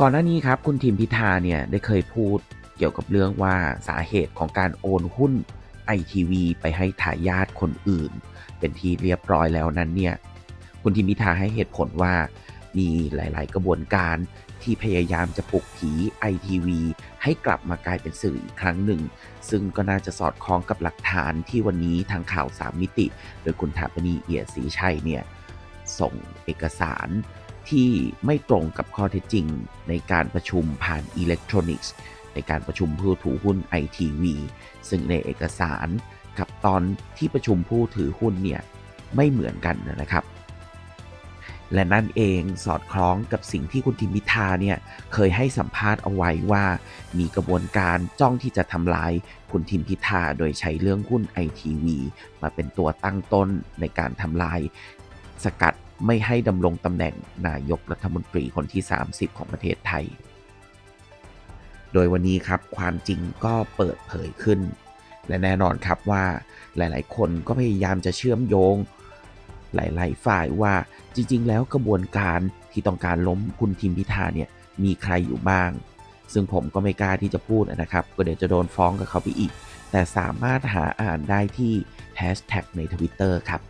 ก่อนหน้านี้ครับคุณทิมพิธาเนี่ยได้เคยพูดเกี่ยวกับเรื่องว่าสาเหตุของการโอนหุ้นไอทีวีไปให้ทายาทคนอื่น เป็นที่เรียบร้อยแล้วนั้นเนี่ยคุณทิมพิธาให้เหตุผลว่ามีหลาย ๆ กระบวนการที่พยายามจะปลุกผีไอทีวีให้กลับมากลายเป็นสื่ออีกครั้งหนึ่ง ซึ่งก็น่าจะสอดคล้องกับหลักฐานที่วันนี้ทางข่าวสามมิติ โดยคุณถาปนีเอียดศรีชัยเนี่ยส่งเอกสาร ที่ไม่ตรงกับข้อเท็จจริง ในการประชุมผ่านอิเล็กทรอนิกส์ ในการประชุมผู้ถือหุ้น ITV ซึ่งในเอกสารกับตอนที่ประชุมผู้ถือหุ้นเนี่ยไม่เหมือนกันนะครับ และนั่นเองสอดคล้องกับสิ่งที่คุณทิมพิธาเนี่ยเคยให้สัมภาษณ์เอาไว้ว่ามีกระบวนการจ้องที่จะทำลายคุณทิมพิธาโดยใช้เรื่องหุ้น ITV มาเป็นตัวตั้งต้นในการทำลายสกัด ไม่ให้ดำรงตำแหน่งนายกรัฐมนตรีคนที่ 30 ของประเทศไทย โดยวันนี้ครับความจริงก็เปิดเผยขึ้น และแน่นอนครับว่าหลายๆ คนก็พยายามจะเชื่อมโยง หลายๆ ฝ่ายว่าจริง ๆ แล้วกระบวนการที่ต้องการล้มคุณทิมพิธาเนี่ยมีใครอยู่บ้าง ซึ่งผมก็ไม่กล้าที่จะพูดนะครับ ก็เดี๋ยวจะโดนฟ้องกับเขาไปอีก แต่สามารถหาอ่านได้ที่แฮชแท็กใน Twitter ครับ